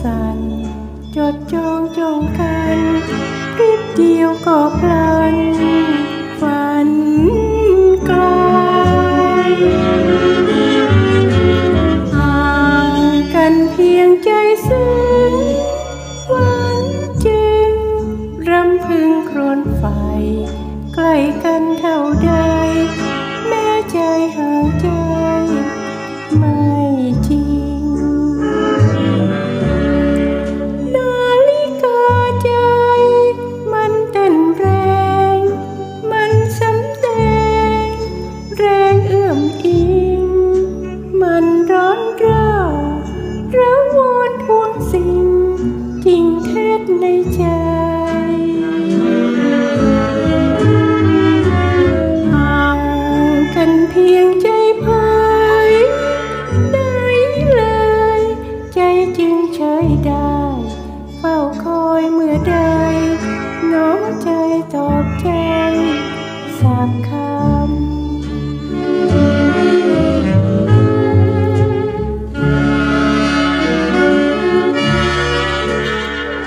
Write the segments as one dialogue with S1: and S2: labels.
S1: สั่นจดจองจองกันพริบเดียวก็พลันฝันไกลห่างกันเพียงใจซึ้งวันจึงรำพึงครวนไฟใกล้กันเท่าใดแม่ใจห่างใจ กในใจห่างกันเพียงใจพายได้เลย ใจจึงเฉยได้ เฝ้าคอยเมื่อใด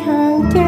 S1: hung down.